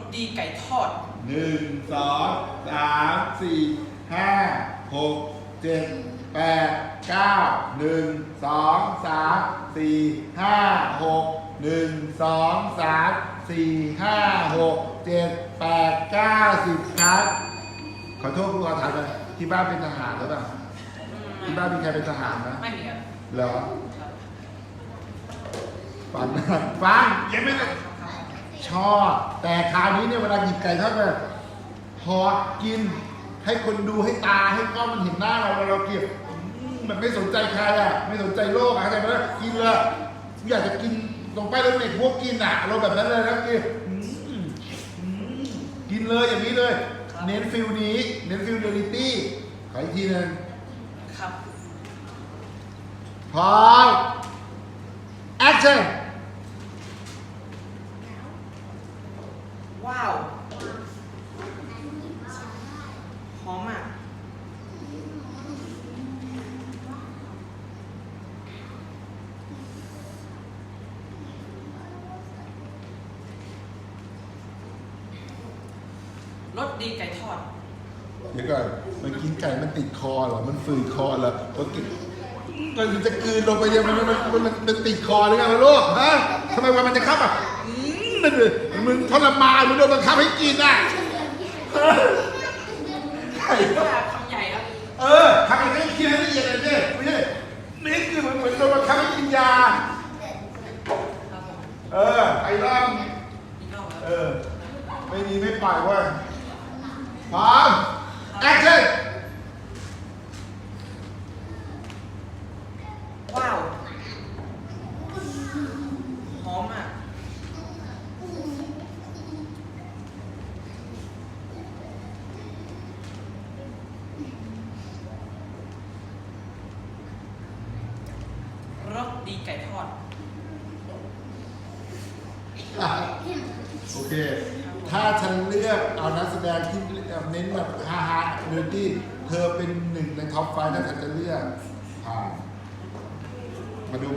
สดีไก่ทอด หนึ่งสองสามสี่ห้าหกเจ็ดแปดเก้าหนึ่งสองสามสี่ห้าหกหนึ่งสองสามสี่ห้าหกเจ็ดแปดเก้าสิบครับ ขอโทษครูอาถามเลยที่บ้านเป็นทหารหรือเปล่าที่บ้านมีใครเป็นทหารนะไม่มีครับเหรอครับฟันฟังยังไม่ได้ ชอบแต่คราวนี้เนี่ยเวลาหยิบไก่ทอดมาพอกิน ให้คนดูให้ตาให้กล้องมันเห็นหน้าเราเราเราเก็บอืมมันไม่สนใจใครอะไม่สนใจโลกอะเข้าใจไหมกินเลยอยากจะกินลงไปแล้วเด็กพวกกินอะเราแบบนั้นเลยนะกินอืมอืมกินเลยอย่างนี้เลยเน้นฟิลนี้ เน้นฟิลเรียลิตี้ขออีกทีหนึง ครับ พร้อมแอคชั่น ว้าวหอมอะ รสดีไก่ทอด เดี๋ยวก่อนมันกินไก่มันติดคอเหรอ มันฝืดคอเหรอพอกินก็จะกลืนลงไปเนี่ยมันมันมันมันมันติดคอหรือไงวะลูกฮะทำไมวันมันจะเข้าอะอืมมันมึงทรมานมึงโดนบังคับให้กินอะเออไก่ว่าคำใหญ่ครับเออทำอย่างนี้คิดให้ละเอียดเลยเนี่ยไม่ใช่นี่คือเหมือนเหมือนโดนบังคับให้กินยา ครับผมเออไอ้ร่างอีกรอบครับ เออ ไม่มีไม่ปล่อยเว้ย พร้อมแอคชั่น ว้าว หอมอะ รสดีไก่ทอดอะโอเค ถ้าฉันเลือกเอานักแสดงที่เน้นแบบฮาฮาเนอร์ตี้เธอเป็นหนึ่งในท็อปไฟว์ถ้าฉันจะเลือกผ่านมาดู